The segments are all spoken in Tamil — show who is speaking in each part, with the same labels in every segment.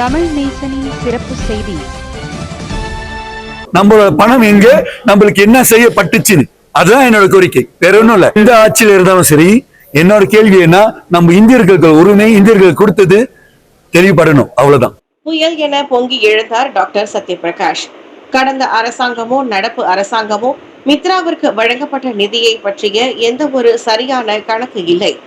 Speaker 1: தமிழ் நேசனின் சிறப்பு செய்தி.
Speaker 2: நம்மளோட பணம் எங்க? நம்மளுக்கு என்ன செய்யப்பட்டுச்சுன்னு. அதுதான் என்னோட கோரிக்கை. வேற ஒண்ணும் இல்ல. இந்த ஆட்சியில இருந்தாலும் சரி என்னோட கேள்வி என்ன? நம்ம இந்தியர்களுக்கு உரிமை இந்தியர்கள் கொடுத்தது தெளிவுபடணும். அவ்வளவுதான்.
Speaker 3: புயல் என பொங்கி எழுந்தார் டாக்டர் சத்யபிரகாஷ். கடந்த அரசாங்கமோ நடப்பு அரசாங்கமோ மித்ராவிற்கு வழங்கப்பட்ட நிதியை பற்றிய எந்த ஒரு சரியான கணக்கு இல்லை.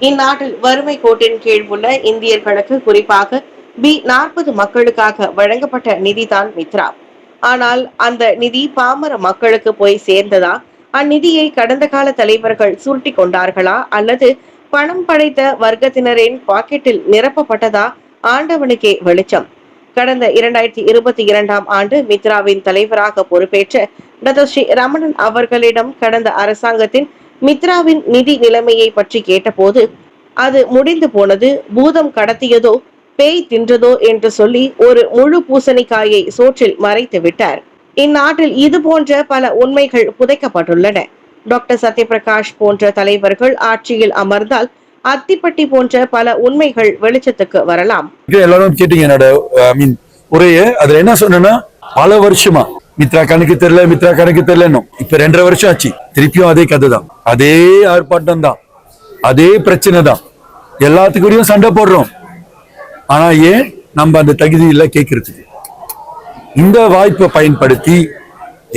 Speaker 3: இந்நாட்டில் வறுமை கோட்டின் கீழ் உள்ள இந்தியர்களுக்கு குறிப்பாக பி நாற்பது மக்களுக்காக வழங்கப்பட்ட நிதிதான் மித்ரா. ஆனால் அந்த நிதி பாமர மக்களுக்கு போய் சேர்ந்ததா? அந்நிதியை கடந்த கால தலைவர்கள் சுருட்டி கொண்டார்களா? அல்லது பணம் படைத்த வர்க்கத்தினரின் பாக்கெட்டில் நிரப்பப்பட்டதா? ஆண்டவனுக்கே வெளிச்சம். கடந்த இரண்டாயிரத்தி இருபத்தி இரண்டாம் ஆண்டு மித்ராவின் தலைவராக பொறுப்பேற்ற டாக்டர் ஸ்ரீ ரமணன் அவர்களிடம் கடந்த அரசாங்கத்தின் மித்ராவின் நிதி நிலைமையை பற்றி கேட்டபோது அது முடிந்து போனது பூதம் கடத்தியதோ பேய் தின்றதோ என்று சொல்லி ஒரு முழு பூசணிக்காயை சோற்றில் மறைத்து விட்டார். இந்நாட்டில் இது போன்ற பல உண்மைகள் புதைக்கப்பட்டுள்ளன. டாக்டர் சத்யபிரகாஷ் போன்ற தலைவர்கள் ஆட்சியில் அமர்ந்தால் அத்திப்பட்டி போன்ற பல உண்மைகள் வெளிச்சத்துக்கு வரலாம்.
Speaker 2: எல்லாரும் கேட்டீங்க என்னோட ஐ மீன் உரைய. அதுல என்ன சொன்னா பல வருஷமா மித்ரா கணக்கு தெரியல மித்ரா கணக்கு தெரியலன்னு இப்ப ரெண்டரை வருஷம் ஆச்சு. திருப்பியும் அதே கதை தான் அதே ஆர்ப்பாட்டம் தான் அதே பிரச்சனை தான் எல்லாத்துக்கூடயும் சண்டை போடுறோம். ஆனா ஏன் நம்ம அந்த தகுதி இல்லை கேட்கறதுக்கு இந்த வாய்ப்பை பயன்படுத்தி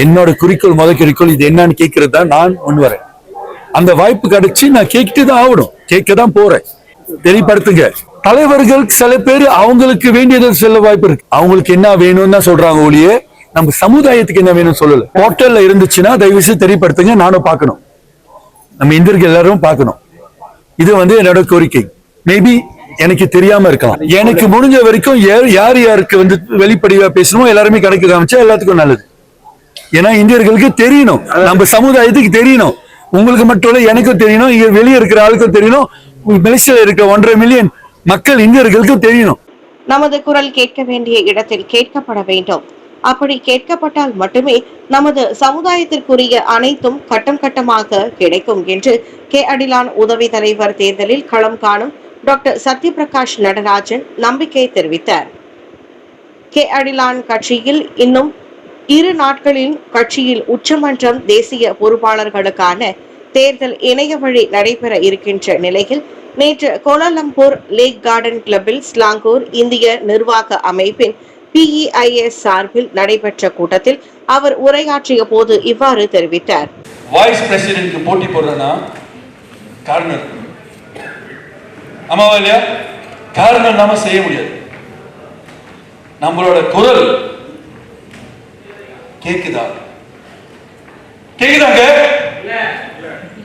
Speaker 2: என்னோட குறிக்கோள் முத குறிக்கோள் இது என்னன்னு கேட்கறது தான் நான் முன் வரேன். அந்த வாய்ப்பு கிடைச்சி நான் கேட்டுட்டு தான் ஆகணும். கேட்க தான் போறேன். தெளிப்படுத்துங்க தலைவர்கள் சில பேர் அவங்களுக்கு வேண்டியது சில வாய்ப்பு இருக்கு. அவங்களுக்கு என்ன வேணும்னு தான் சொல்றாங்க ஒழிய நம்ம சமுதாயத்துக்கு என்ன வேணும்னு சொல்லல. போர்ட்டல்ல இருந்துச்சுன்னா தயவு செய்து தெரியப்படுத்துங்க நானும் பார்க்கணும். நம்ம இந்தியர்கள் எல்லாரும் பார்க்கணும். இது வந்து என்னோட கோரிக்கை. மேபி எனக்கு தெரியாம இருக்கலாம். எனக்கு முடிஞ்ச வரைக்கும் யார் யாருக்கு வந்து வெளிப்படையா பேசணுமோ எல்லாருமே கணக்கு காமிச்சா எல்லாத்துக்கும் நல்லது. ஏன்னா இந்தியர்களுக்கு தெரியணும். நம்ம சமுதாயத்துக்கு தெரியணும். உங்களுக்கு மட்டும் இல்ல எனக்கும் தெரியணும். இங்க வெளியே இருக்கிற ஆளுக்கும் தெரியணும். மலேசியால இருக்கிற ஒன்றரை மில்லியன் மக்கள் இந்தியர்களுக்கு தெரியணும்.
Speaker 3: நமது குரல் கேட்க வேண்டிய இடத்தில் கேட்கப்பட வேண்டும். அப்படி கேட்கப்பட்டால் மட்டுமே நமது சமுதாயத்திற்குரிய அனைத்தும் கட்டம் கட்டமாக கிடைக்கும் என்று கே அடிலான் உதவி தலைவர் தேர்தலில் களம் காணும் டாக்டர் சத்யபிரகாஷ் நடராஜன் நம்பிக்கை தெரிவித்தார். கே. அடிலான் கட்சியில் இன்னும் இரு நாட்களில் கட்சியில் உச்சமன்றம் தேசிய பொறுப்பாளர்களுக்கான தேர்தல் இணைய வழி நடைபெற இருக்கின்ற நிலையில் நேற்று கோலாலம்பூர் லேக் கார்டன் கிளப்பில் ஸ்லாங்கூர் இந்திய நிர்வாக அமைப்பின் பிஇஐஎஸ் சார்பில் நடைபெற்ற கூட்டத்தில் அவர் உரையாற்றிய போது இவ்வாறு தெரிவித்தார்.
Speaker 4: வாய்ஸ் பிரசிடென்ட்க்கு போட்டி போடுறேன்னா காரணம் ஆமாவா இல்லையா? காரணம் இல்லாம செய்ய முடியாது. நம்மளோட குரல் கேக்குதா? கேக்குதாங்க?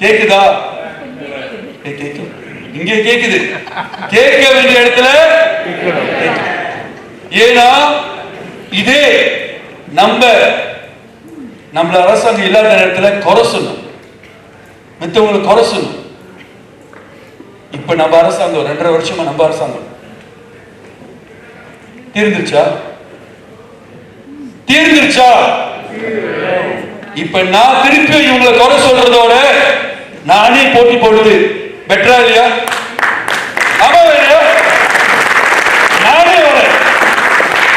Speaker 4: கேக்குதா? ஏய், கேக்குது இங்க கேக்குது. கேட்க வேண்டிய இடத்துல கேக்குது. ஏன்னா இதே நம்ம நம்மள அரசாங்கம் இல்லாத நேரத்தில் குறை சொல்லும் மித்தவங்களை குறை சொல்லணும். இப்ப நம்ம அரசாங்கம் ரெண்டரை வருஷமா நம்ம அரசாங்கம். தீர்ந்துருச்சா? தீர்ந்துருச்சா? இப்ப நான் திருப்பி இவங்களை குறை சொல்றதோட நானே போட்டி போடுது. பெட்டரா இல்லையா? ஆமா இல்லையா நானே வரேன்.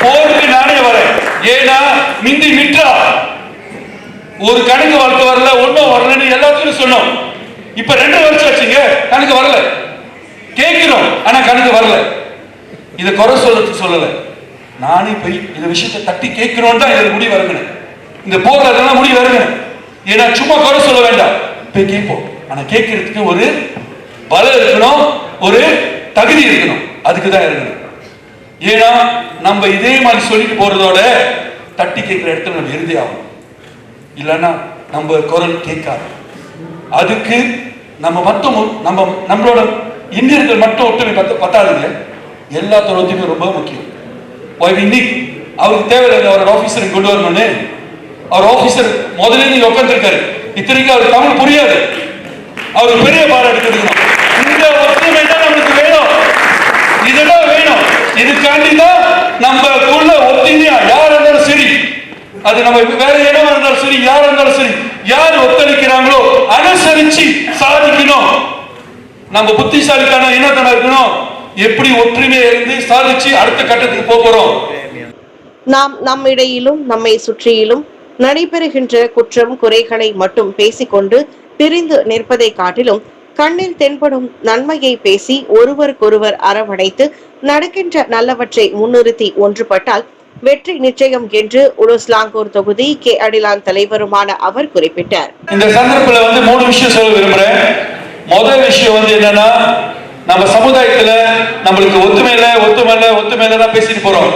Speaker 4: போருக்கு நானே வரேன். ஏன்னா மிந்தி மிட்ரா ஒரு கணக்கு வழக்கு வரல ஒன்றும் வரலன்னு எல்லாத்துக்கும் சொன்னோம். இப்ப ரெண்டு வருஷம் ஆச்சுங்க கணக்கு வரல. கேட்கிறோம் ஆனா கணக்கு வரல. இதை குறை சொல்றதுக்கு சொல்லல. நானே போய் இந்த விஷயத்தை தட்டி கேட்கிறோம் தான் இதுல முடிவு வருகிறேன் இந்த போராட்டம் முடிவு வருகிறேன் ஏன்னா சும்மா குறை சொல்ல வேண்டாம். போய் கேட்போம். ஆனா கேட்கறதுக்கு ஒரு பலம் இருக்கணும் ஒரு தகுதி இருக்கணும். அதுக்கு தான் இருக்கணும் ஏன்னா நம்ம இதே மாதிரி சொல்லிட்டு போறதோட தட்டி கேட்கிற இடத்துல நம்ம இறுதி ஆகும் இல்லைன்னா நம்ம குரல் கேட்காது. அதுக்கு நம்ம மட்டும் நம்ம நம்மளோட இந்தியர்கள் மட்டும் ஒற்றுமை பத்த பத்தாதுங்க. எல்லாத்தோட ஒற்றுமை ரொம்ப முக்கியம். இன்னைக்கு அவருக்கு தேவையில்லை அவரோட ஆஃபீஸருக்கு கொண்டு வரணும்னு. அவர் ஆபீசர் முதல்ல நீங்க உட்காந்துருக்காரு இத்தனைக்கு அவர் தமிழ் புரியாது. அவர் பெரிய பாடம் எடுத்துக்கணும் இந்த ஒற்றுமை தான் நமக்கு வேணும். இதெல்லாம் வேணும். இதுக்காண்டி தான் நம்மக்குள்ள ஒத்துமையா? யார் இருந்தாலும் சரி. அது நம்ம வேற இடமா இருந்தாலும் சரி யார் இருந்தாலும் சரி யார் ஒத்துழைக்கிறாங்களோ அனுசரிச்சு சாதிக்கணும். நம்ம புத்திசாலித்தனம் என்னத்தனம் இருக்கணும். எப்படி ஒற்றுமையா இருந்து சாதிச்சு அடுத்த கட்டத்துக்கு போக போறோம்?
Speaker 3: நாம் நம்மிடையிலும் நம்மை சுற்றியிலும் நடைபெறுகின்ற குற்றம் குறைகளை மட்டும் பேசிக்கொண்டு பிரிந்து நிற்பதை காட்டிலும் கண்ணில் தென்படும் நன்மையை பேசி ஒருவருக்கொருவர் அரவணைத்து நடக்கின்ற நல்லவற்றை முன்னிறுத்தி ஒன்றுபட்டால் வெற்றி நிச்சயம் என்று உலுஸ்லாங்கூர் தொகுதி கே. அடிலான் தலைவருமான அவர் குறிப்பிட்டார்.
Speaker 4: இந்த சந்தர்ப்பத்துல வந்து மூணு விஷயம் சொல்ல விரும்புறேன் முதல் விஷயம் வந்து என்னன்னா நம்ம சமுதாயத்துல நம்மளுக்கு ஒத்துமையில ஒத்துமையில ஒத்துமையில தான் பேசிட்டு போறோம்.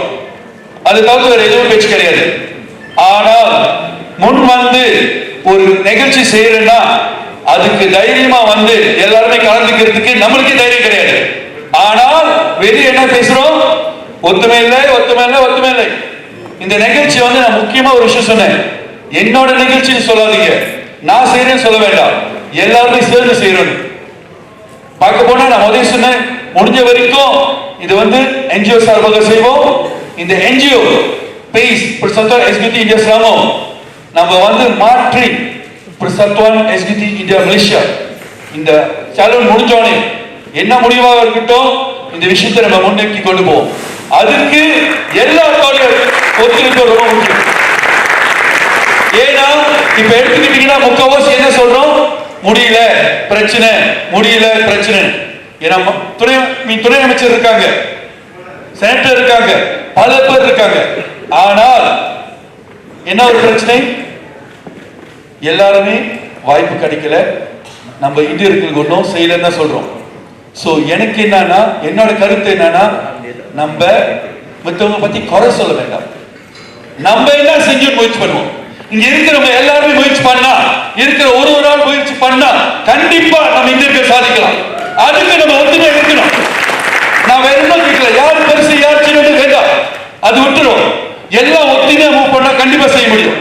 Speaker 4: அது தவிர்த்து வேற எதுவும் பேச்சு கிடையாது. ஆனால் முன் வந்து ஒரு நிகழ்ச்சி செய்யறேன்னா அதுக்கு தைரியமா வந்து எல்லாருமே கலந்துக்கிறதுக்கு நம்மளுக்கு தைரியம் கிடையாது. ஆனால் வெளியே என்ன பேசுறோம்? ஒத்துமை இல்லை ஒத்துமை இல்லை ஒத்துமை இல்லை. இந்த நிகழ்ச்சி வந்து நான் முக்கியமா ஒரு விஷயம் சொன்னேன். என்னோட நிகழ்ச்சின்னு சொல்லாதீங்க. நான் செய்யறேன்னு சொல்ல வேண்டாம். எல்லாருமே சேர்ந்து செய்யறோம் பார்க்க போனா நான் முதல்ல சொன்னேன் முடிஞ்ச வரைக்கும் இது வந்து என்ஜிஓ சார்பாக செய்வோம். இந்த என்ஜிஓ பேஸ் பிரசத்வான் எஸ்பிடி இந்தியா சிராமம் நம்ம வந்து மாற்றி பிரசத்வான் எஸ்பிடி இந்தியா மலேசியா இந்த சேலன் முடிஞ்சோடனே என்ன முடிவாக இருக்கட்டும் இந்த விஷயத்தை நம்ம முன்னோக்கி கொண்டு போவோம். அதுக்கு எல்லாத்தோட ஒத்துழைப்பு ரொம்ப முக்கியம். ஏன்னா இப்ப எடுத்துக்கிட்டீங்கன்னா முக்கவாசி என்ன சொல்றோம்? முடியல பிரச்சனை முடியல பிரச்சனை. ஏன்னா துணை துணை அமைச்சர் இருக்காங்க. செனட்டர் இருக்காங்க. பல பேர் இருக்காங்க. ஆனால் என்ன ஒரு பிரச்சனை? எல்லாருமே வாய்ப்பு கிடைக்கல. நம்ம இந்தியர்களுக்கு ஒன்றும் செய்யலன்னு தான் சொல்றோம். ஸோ எனக்கு என்னன்னா என்னோட கருத்து என்னன்னா நம்ம மத்தவங்க பத்தி குறை சொல்ல வேண்டாம். நம்ம என்ன செஞ்சு முயற்சி பண்ணுவோம்? இங்க இருக்கிறவங்க எல்லாருமே முயற்சி பண்ணா இருக்கிற ஒரு முயற்சி பண்ணா கண்டிப்பா நம்ம இந்தியர்கள் சாதிக்கலாம். அதுக்கு நம்ம ஒத்துமை இருக்கணும். நான் வேற என்ன கேட்கல. யார் பெருசு யார் சின்னது வேண்டாம் அது விட்டுரும். எல்லாம் ஒத்துமையா மூவ் பண்ணா கண்டிப்பா செய்ய முடியும்.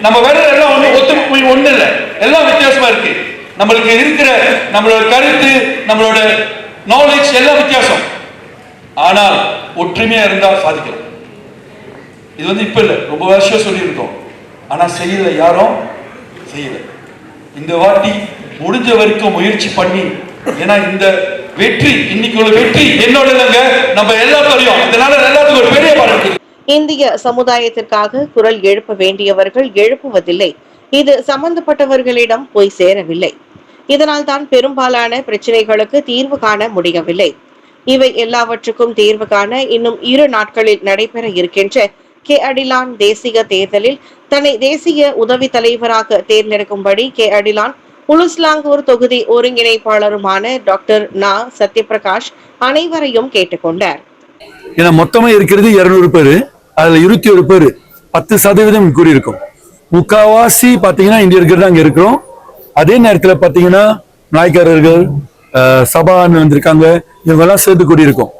Speaker 4: நம்ம வேற எல்லாம் ஒண்ணு ஒத்து ஒண்ணு இல்ல. எல்லாம் வித்தியாசமா இருக்கு. நம்மளுக்கு இருக்கிற நம்மளோட கருத்து நம்மளோட நாலேஜ் எல்லாம் வித்தியாசம். ஆனால் ஒற்றுமையா இருந்தா சாதிக்கலாம். இது வந்து இப்ப இல்ல. ரொம்ப வருஷம் சொல்லியிருக்கோம். ஆனா செய்யல யாரும்? செய்யல. இந்த வாட்டி முடிஞ்ச வரைக்கும் முயற்சி பண்ணி. ஏன்னா இந்த வெற்றி இன்னைக்கு உள்ள வெற்றி. என்னோட இல்லைங்க நம்ம எல்லாத்தையும் இதனால எல்லாத்துக்கும் ஒரு பெரிய பாடம்
Speaker 3: இந்திய சமுதாயத்திற்காக குரல் எழுப்ப வேண்டியவர்கள் எழுப்புவதில்லை. இது சம்பந்தப்பட்டவர்களிடம் போய் சேரவில்லை. இதனால் தான் பெரும்பாலான பிரச்சனைகளுக்கு தீர்வு காண முடியவில்லை. இவை எல்லாவற்றுக்கும் தீர்வு காண இன்னும் இரு நாட்களில் நடைபெற இருக்கின்ற கே அடிலான் தேசிய தேர்தலில் தன்னை தேசிய உதவி தலைவராக தேர்ந்தெடுக்கும்படி கே அடிலான் உலுஸ்லாங்கூர் தொகுதி ஒருங்கிணைப்பாளருமான டாக்டர் நா. சத்யபிரகாஷ் அனைவரையும் கேட்டுக்கொண்டார்.
Speaker 2: ஏன்னா மொத்தமா இருக்கிறது இருநூறு பேரு. அதுல இருபத்தி ஒரு பேரு பத்து சதவீதம் கூறியிருக்கும். முக்காவாசி பாத்தீங்கன்னா இந்தியர்கள் அங்கே இருக்கிறோம். அதே நேரத்துல பாத்தீங்கன்னா நாய்க்காரர்கள் சபான்னு வந்திருக்காங்க. இவங்க எல்லாம் சேர்ந்து கூடியிருக்கோம்.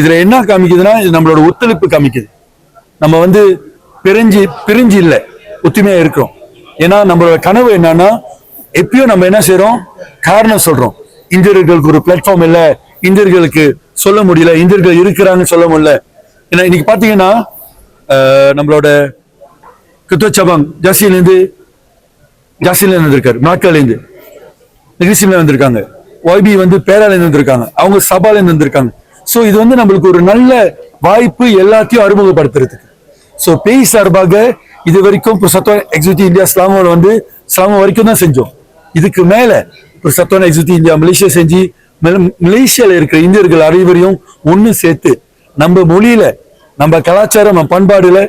Speaker 2: இதுல என்ன காமிக்குதுன்னா இது நம்மளோட ஒத்துழைப்பு காமிக்குது. நம்ம வந்து பிரிஞ்சு பிரிஞ்சு இல்லை. ஒத்துமையா இருக்கிறோம். ஏன்னா நம்மளோட கனவு என்னன்னா எப்பயும் நம்ம என்ன செய்யறோம் காரணம் சொல்றோம். இந்தியர்களுக்கு ஒரு பிளாட்ஃபார்ம் இல்லை. இந்தியர்களுக்கு சொல்ல முடியல. இந்தியர்கள் இருக்கிறாங்கன்னு சொல்ல முடியல. ஏன்னா இன்னைக்கு பாத்தீங்கன்னா நம்மளோட கிருத்தோச்சபம் ஜாசியிலேருந்து ஜாசியில வந்திருக்காரு நாட்கள்லேருந்து நிகழ்ச்சியில வந்திருக்காங்க. ஒய்பி வந்து பேராலேருந்து வந்திருக்காங்க அவங்க சபாலேருந்து வந்திருக்காங்க. ஸோ இது வந்து நம்மளுக்கு ஒரு நல்ல வாய்ப்பு எல்லாத்தையும் அறிமுகப்படுத்துறதுக்கு. ஸோ பேய் சார்பாக இது வரைக்கும் இப்போ எக்ஸிக்யூட்டிவ் இந்தியா ஸ்லாமோட வந்து ஸ்லாமோ வரைக்கும் தான் செஞ்சோம். இதுக்கு மேலே ஒரு எக்ஸிக்யூட்டிவ் இந்தியா மலேசியா செஞ்சு மலேசியாவில் இருக்கிற இந்தியர்கள் அனைவரையும் ஒன்று சேர்த்து நம்ம மொழியில நம்ம கலாச்சாரம் நம்ம பண்பாடுல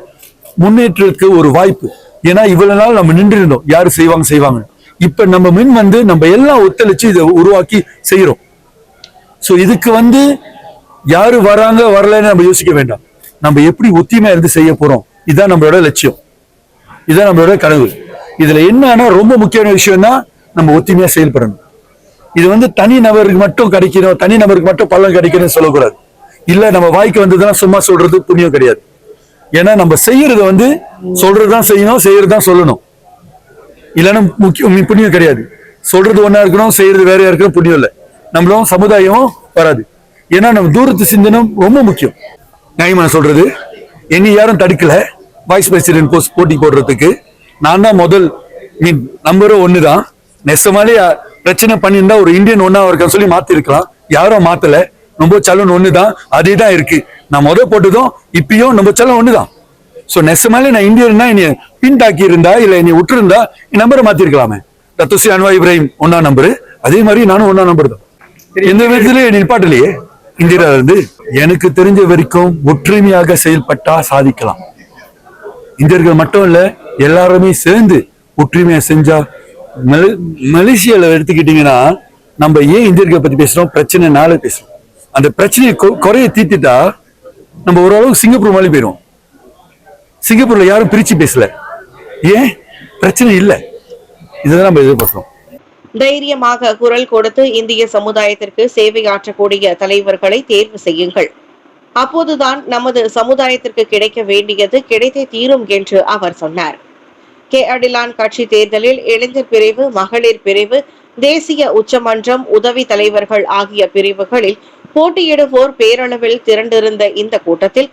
Speaker 2: முன்னேற்றத்துக்கு ஒரு வாய்ப்பு. ஏன்னா இவ்வளவு நாள் நம்ம நின்று இருந்தோம் யாரு செய்வாங்க செய்வாங்க. இப்ப நம்ம மின் வந்து நம்ம எல்லாம் ஒத்துழைச்சு இதை உருவாக்கி செய்யறோம் ஸோ இதுக்கு வந்து யாரு வராங்க வரலன்னு நம்ம யோசிக்க வேண்டாம். நம்ம எப்படி ஒத்தியமா இருந்து செய்ய போறோம்? இதுதான் நம்மளோட லட்சியம். இதுதான் நம்மளோட கனவு இதுல என்னன்னா ரொம்ப முக்கியமான விஷயம்னா நம்ம ஒத்துமையா செயல்படணும். இது வந்து தனி நபருக்கு மட்டும் கிடைக்கணும் தனி நபருக்கு மட்டும் பலன் கிடைக்கணும்னு சொல்லக்கூடாது. இல்ல நம்ம வாய்க்கு வந்ததுன்னா சும்மா சொல்றது புண்ணியம் கிடையாது. ஏன்னா நம்ம செய்யறத வந்து சொல்றதுதான் செய்யணும் செய்யறதுதான் சொல்லணும். இல்லைன்னா முக்கியம் புண்ணியம் கிடையாது. சொல்றது ஒன்னா இருக்கணும் செய்யறது வேறையா இருக்கணும் புண்ணியம் இல்லை. நம்மளும் சமுதாயமும் வராது. ஏன்னா நம்ம தூரத்து சிந்தனம் ரொம்ப முக்கியம். நியாயமா சொல்றது? என்னை யாரும் தடுக்கல. வைஸ் பிரசிடென்ட் போஸ்ட் போட்டி போடுறதுக்கு. நான் தான் முதல் மீன் நம்பரும் ஒன்று தான். நெசமாலே பிரச்சனை பண்ணியிருந்தா ஒரு இந்தியன் ஒன்னா இருக்கான்னு சொல்லி மாத்திருக்கலாம். யாரும் மாத்தல. நம்ம சலன் ஒண்ணுதான் அதே தான் இருக்கு. நான் முத போட்டதும் இப்பயும் நம்ம சலம் ஒண்ணுதான் சோ நெசமாலே நான் இந்தியன்னா என்னைய பின்தாக்கி இருந்தா இல்ல என்னை விட்டுருந்தா என் நம்பரை மாத்திருக்கலாமே. ரத்துசி அன்வா இப்ராஹிம் ஒன்னா நம்பரு அதே மாதிரி நானும் ஒன்னா நம்பர் தான். எந்த விதத்திலே நிப்பாட்டலையே. இந்திரா இருந்து எனக்கு தெரிஞ்ச வரைக்கும் ஒற்றுமையாக செயல்பட்டா சாதிக்கலாம். இந்தியர்கள் மட்டும் இல்ல எல்லாருமே சேர்ந்து ஒற்றுமையா செஞ்சா மலேசியால எடுத்துக்கிட்டீங்கன்னா நம்ம ஏன் இந்தியர்களை பத்தி பேசுறோம்? பிரச்சனைனால பேசுறோம். அந்த பிரச்சனையை கொ- குறைய தீர்த்துட்டா நம்ம ஓரளவுக்கு சிங்கப்பூர் மாதிரி போயிடும் சிங்கப்பூர்ல யாரும் பிரிச்சு பேசல. ஏன்? பிரச்சனை இல்லை. இதுதான் நம்ம எதிர்பார்க்கிறோம்.
Speaker 3: தைரியமாக குரல் கொடுத்து இந்திய சமுதாயத்திற்கு சேவையாற்றக்கூடிய தலைவர்களை தேர்வு செய்யுங்கள். அப்போதுதான் நமது சமுதாயத்திற்கு கிடைக்க வேண்டியது கிடைத்தே தீரும் என்று அவர் சொன்னார். கே. அடிலான் கட்சி தேர்தலில் இளைஞர் பிரிவு மகளிர் பிரிவு தேசிய உச்சமன்றம் உதவி தலைவர்கள் ஆகிய பிரிவுகளில் போட்டியிடுவோர் பேரளவில் திரண்டிருந்த இந்த கூட்டத்தில்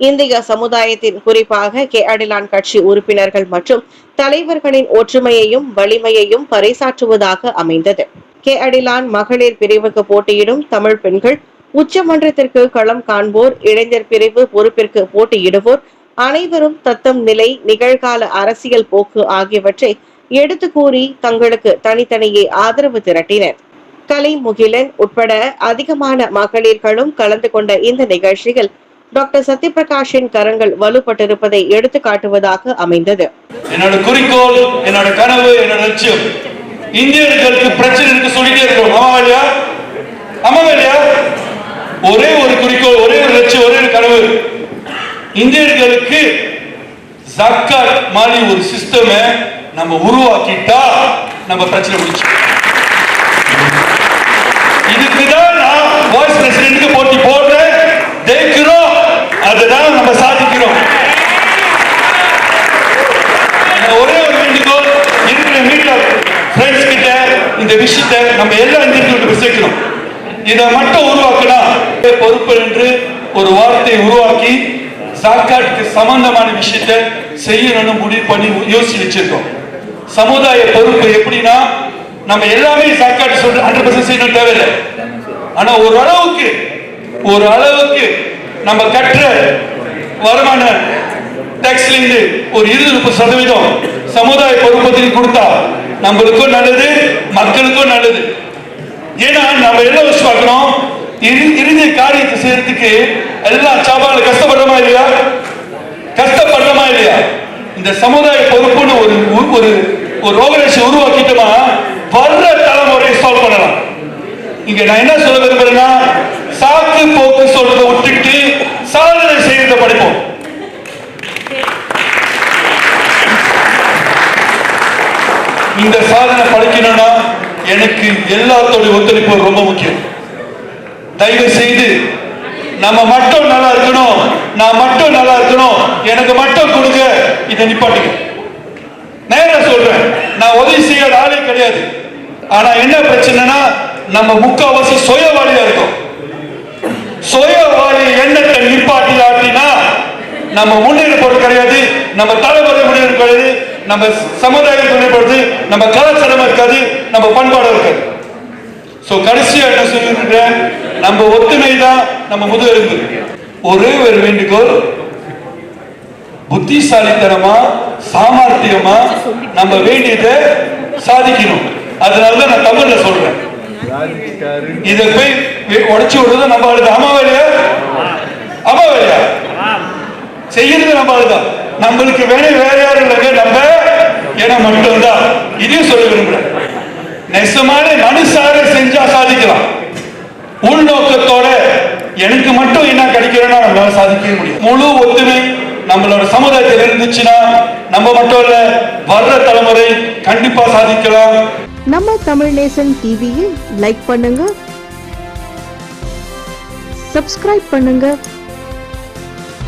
Speaker 3: இந்திய சமுதாயத்தின் குறிப்பாக கே அடிலான் கட்சி உறுப்பினர்கள் மற்றும் தலைவர்களின் ஒற்றுமையையும் வலிமையையும் பறைசாற்றுவதாக அமைந்தது. கே அடிலான் மகளிர் பிரிவுக்கு போட்டியிடும் தமிழ் பெண்கள் உச்சமன்றத்திற்கு களம் காண்போர் இளைஞர் பிரிவு பொறுப்பிற்கு போட்டியிடுவோர் அனைவரும் தத்தம் நிலை நிகழ்கால அரசியல் போக்கு ஆகியவற்றை எடுத்து கூறி தங்களுக்கு தனித்தனியே ஆதரவு திரட்டினர். கலை முகிலன் உட்பட அதிகமான மகளிர்களும் கலந்து கொண்ட இந்த நிகழ்ச்சியில் டாக்டர் சத்யபிரகாஷின் கரங்கள் வலுப்பட்டிருப்பதை எடுத்து காட்டுவதாக அமைந்தது.
Speaker 4: என்னோட குறிக்கோள் என்னோட கனவு என்னோட லட்சியம். இந்தியர்களுக்கு பிரச்சனை இருக்கு சொல்லிட்டே இருக்கோம். ஆமா இல்லையா ஆமா இல்லையா ஒரே ஒரு குறிக்கோள் ஒரே ஒரு லட்சியம் ஒரே ஒரு கனவு. இந்தியர்களுக்கு ஜக்காத் மாதிரி ஒரு சிஸ்டம் நம்ம உருவாக்கிட்டா நம்ம பிரச்சனை முடிச்சு இதுக்குதான் நான் வாய்ஸ் பிரசிடென்ட்டுக்கு போட்டி போட்டு அதுதான் நம்ம சாதிக்கிறோம். ஒரே ஒரு வேண்டுகோள் இருக்கிற மீடியா ஃப்ரெண்ட்ஸ் கிட்ட இந்த விஷயத்தை நம்ம எல்லா இந்தியர்களுக்கும் சேர்க்கணும் இதை மட்டும் உருவாக்கினா பொறுப்பு என்று ஒரு வார்த்தையை உருவாக்கி சாக்காட்டுக்கு சம்பந்தமான விஷயத்தை செய்யணும்னு முடிவு பண்ணி யோசிச்சு வச்சிருக்கோம். சமுதாய பொறுப்பு எப்படின்னா நம்ம எல்லாமே சாக்காட்டு சொல்ற ஹண்ட்ரட் பர்சன்ட் செய்யணும் தேவையில்லை. ஆனா ஒரு அளவுக்கு ஒரு அளவுக்கு நம்ம கட்டுற வருமான டேக்ஸ்லேருந்து ஒரு இருபது முப்பது சதவீதம் சமுதாய பொறுப்பத்தில் கொடுத்தா நம்மளுக்கும் நல்லது மக்களுக்கும் நல்லது. ஏன்னா நம்ம என்ன வச்சு பார்க்கணும்? இறுதி காரியத்தை செய்யறதுக்கு எல்லா சாபால கஷ்டப்படுறோமா இல்லையா? கஷ்டப்படுறோமா இல்லையா? இந்த சமுதாய பொறுப்புன்னு ஒரு ஒரு ஒரு ஆர்கனைசேஷன் உருவாக்கிட்டோமா வர்ற தலைமுறையை சால்வ் பண்ணலாம். இங்க நான் என்ன சொல்ல விரும்புறேன்னா சாக்கு போக்கு சொல்றதை விட்டுட்டு சாதனை செய்யறதை படிப்போம் இந்த சாதனை படிக்கணும்னா எனக்கு எல்லாத்தோட ஒத்துழைப்பு ரொம்ப முக்கியம். தயவு செய்து நம்ம மட்டும் நல்லா இருக்கணும் நான் மட்டும் நல்லா இருக்கணும் எனக்கு மட்டும் கொடுங்க இதை நிப்பாட்டுங்க. நேரம் சொல்றேன் நான் உதவி செய்யாத ஆளே கிடையாது. ஆனா என்ன பிரச்சனைனா நம்ம முக்காவாசி சுயவாளியா இருக்கும். சுயவாளி எண்ணத்தை நிப்பாட்டி ஆட்டினா நம்ம முன்னேறி போறது கிடையாது நம்ம தலைமுறை முன்னேறி கிடையாது நம்ம சமுதாயம் முன்னேறது நம்ம கலாச்சாரம் இருக்காது நம்ம பண்பாடு இருக்காது. சோ கடைசியா என்ன சொல்லிருக்கிறேன் நம்ம ஒத்துமை தான் நம்ம முதுகெலும்பு. ஒரே ஒரு வேண்டுகோள் புத்திசாலித்தனமா சாமர்த்தியமா நம்ம வேண்டியதை சாதிக்கணும். அதனாலதான் நான் தமிழ்ல சொல்றேன். இதை போய் உடச்சி உடைச்சு விடுறது நம்ம அழுது அம்மா வேலையா அம்மா வேலையா செய்யறது நம்ம அழுதான் நம்மளுக்கு வேலை வேற யாரும் இல்லைங்க. நம்ம என மட்டும்தான். இதையும் சொல்ல விரும்புறேன். நெசமான மனுஷார செஞ்சா சாதிக்கலாம். உள்நோக்கத்தோட எனக்கு மட்டும் என்ன கிடைக்கிறோம்னா நம்மளால சாதிக்கவே முடியும். முழு ஒத்துமை நம்மளோட சமுதாயத்தில் இருந்துச்சுன்னா நம்ம மட்டும் இல்ல வர்ற தலைமுறை கண்டிப்பா சாதிக்கலாம்.
Speaker 5: நம்ம தமிழ் நேசன் டிவியை லைக் பண்ணுங்க. சப்ஸ்கிரைப் பண்ணுங்க.